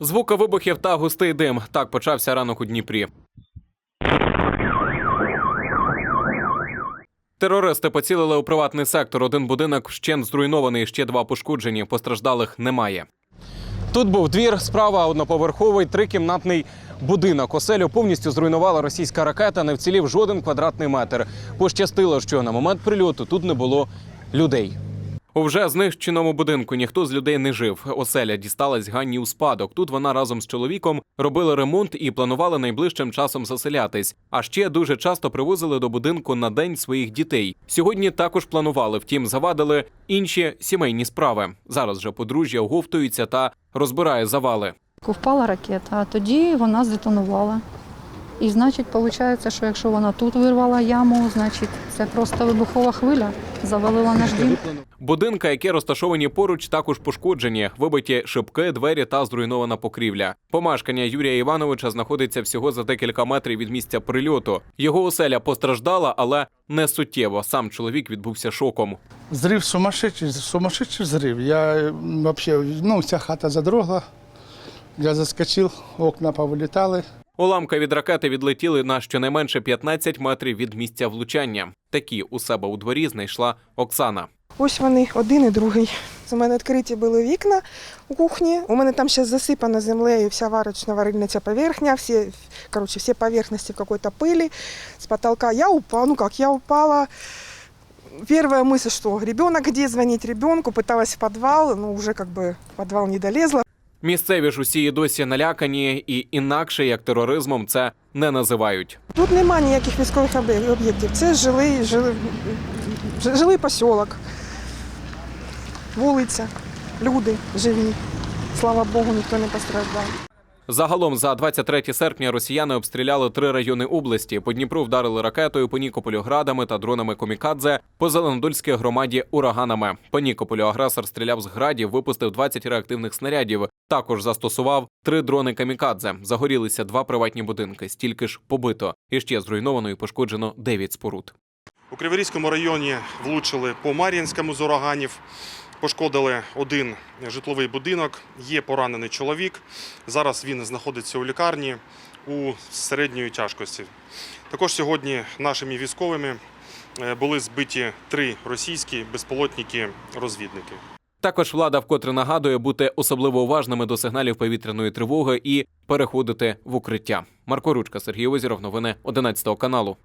Звуки вибухів та густий дим. Так почався ранок у Дніпрі. Терористи поцілили у приватний сектор. Один будинок вщент зруйнований, ще два пошкоджені. Постраждалих немає. Тут був двір, справа одноповерховий трикімнатний будинок. Оселю повністю зруйнувала російська ракета. Не вцілів жоден квадратний метр. Пощастило, що на момент прильоту тут не було людей. У вже знищеному будинку ніхто з людей не жив. Оселя дісталась Ганні у спадок. Тут вона разом з чоловіком робили ремонт і планували найближчим часом заселятись. А ще дуже часто привозили до будинку на день своїх дітей. Сьогодні також планували, втім, завадили інші сімейні справи. Зараз же подружжя оговтується та розбирає завали. Впала ракета, а тоді вона здетонувала. І значить, виходить, що якщо вона тут вирвала яму, значить це просто вибухова хвиля завалила наш дім. Будинки, які розташовані поруч, також пошкоджені, вибиті шибки, двері та зруйнована покрівля. Помешкання Юрія Івановича знаходиться всього за декілька метрів від місця прильоту. Його оселя постраждала, але не суттєво. Сам чоловік відбувся шоком. Зрив сумасшедший, сумасшедший взрыв. Я вообще, ну, вся хата задрогла. Я заскочив, окна повилітали. Уламки від ракети відлетіли на щонайменше 15 метрів від місця влучання. Такі у себе у дворі знайшла Оксана. Ось вони, один і другий. У мене відкриті були вікна у кухні. У мене там зараз засипана землею вся варочна варильниця поверхня, всі, короче, всі поверхності в какой-то пилі. З потолка я упала, ну как, я упала. Первая мысль, что ребенок где, звонить ребенку, пыталась в подвал, но уже как бы в подвал не долезла. Місцеві ж усі і досі налякані, і інакше як тероризмом це не називають. Тут нема ніяких військових об'єктів. Це жилий, жилий, жилий посілок, вулиця, люди живі. Слава Богу, ніхто не постраждав. Загалом за 23 серпня росіяни обстріляли три райони області. По Дніпру вдарили ракетою, по Нікополю градами та дронами комікадзе, по Зеленодольській громаді ураганами. По Нікополю агресор стріляв з градів, випустив 20 реактивних снарядів. Також застосував три дрони камікадзе. Загорілися два приватні будинки. Стільки ж побито. І ще зруйновано і пошкоджено 9 споруд. У Криворізькому районі влучили по Мар'їнському з ураганів. Пошкодили один житловий будинок. Є поранений чоловік. Зараз він знаходиться у лікарні у середньої тяжкості. Також сьогодні нашими військовими е, були збиті три російські безполотники розвідники. Також влада вкотре нагадує бути особливо уважними до сигналів повітряної тривоги і переходити в укриття. Марко Ручка, Сергій Озіров, новини 11 каналу.